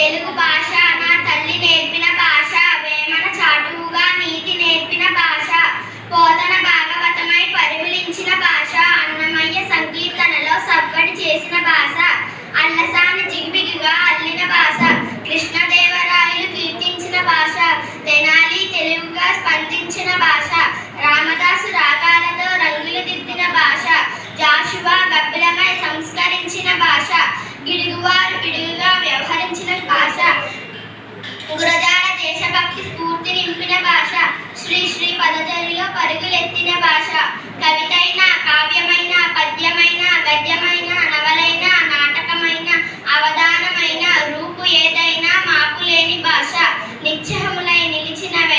తెలుగు భాష నా తల్లి నేర్పిన భాష వేమన చాటువుగా నీతి నేర్పిన భాష పోతన భాగవతమై పరిమళించిన భాష అన్నమయ్య సంకీర్తనలో సవ్వడి చేసిన భాష అల్లసాని జిగిబిగిగా అల్లిన భాష కృష్ణదేవరాయలు కీర్తించిన భాష తెనాలి తెలుగుగా each and